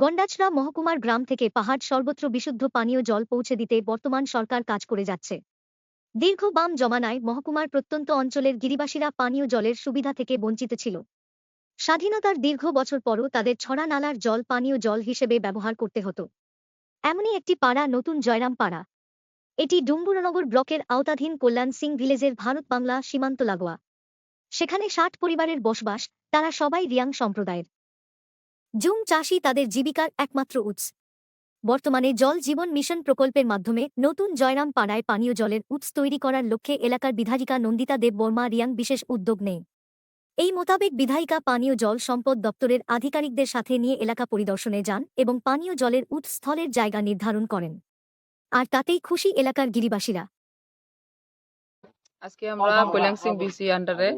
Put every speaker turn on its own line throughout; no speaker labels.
গন্ডাছড়া মহকুমার গ্রাম থেকে পাহাড় সর্বত্র বিশুদ্ধ পানীয় জল পৌঁছে দিতে বর্তমান সরকার কাজ করে যাচ্ছে। দীর্ঘ বাম জমানায় মহকুমার প্রত্যন্ত অঞ্চলের গিরিবাসীরা পানীয় জলের সুবিধা থেকে বঞ্চিত ছিল। স্বাধীনতার দীর্ঘ বছর পরও তাদের ছড়া নালার জল পানীয় জল হিসেবে ব্যবহার করতে হতো। এমনই একটি পাড়া, নতুন জয়রাম পাড়া। এটি ডুম্বুরনগর ব্লকের আওতাধীন কল্যাণ সিং ভিলেজের ভারত বাংলা সীমান্ত লাগোয়া। সেখানে ষাট পরিবারের বসবাস, তারা সবাই রিয়াং সম্প্রদায়ের। জুম চাষই তাদের জীবিকার একমাত্র উৎস। বর্তমানে জল জীবন মিশন প্রকল্পের মাধ্যমে নতুন জয়রাম পাড়ায় পানীয় জলের উৎস তৈরি করার লক্ষ্যে এলাকার বিধায়িকা নন্দিতা দেব বর্মা রিয়াং বিশেষ উদ্যোগ নেয়। এই মোতাবেক বিধায়িকা পানীয় জল সম্পদ দপ্তরের আধিকারিকদের সাথে নিয়ে এলাকা পরিদর্শনে যান এবং পানীয় জলের উৎস স্থলের জায়গা নির্ধারণ করেন। আর তাতেই খুশি এলাকার গিরিবাসীরা।
আজকে আমরা কৈলাং সিং বিসি আন্ডারে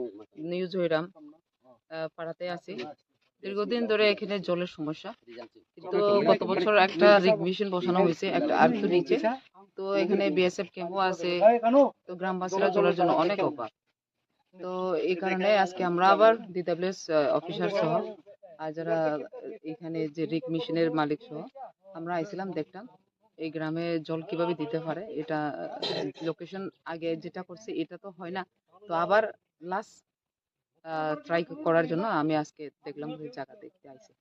নিউজ হইরাম পাড়াতে আছি। দীর্ঘদিন ধরে এখানে জলের সমস্যা। কিন্তু গত বছর একটা রিগ মেশিন বসানো হয়েছে একটা আর একটু নিচে। তো এখানে বিএসএফ ক্যাম্পও আছে। তো গ্রামবাসীরা জলের জন্য অনেক অভাব তো এই কারণে আজকে আমরা আবার ডিডাব্লিউএস অফিসার সহ আর যারা এখানে যে রিগ মেশিনের মালিক সহ আমরা আইছিলাম দেখতাম এই গ্রামে জল কীভাবে দিতে পারে এটা লোকেশন আগে যেটা করছে এটা তো হয় না। তো আবার লাস্ট ট্রাই করার জন্য আমি আজকে দেখলাম জায়গা দেখতে আইছি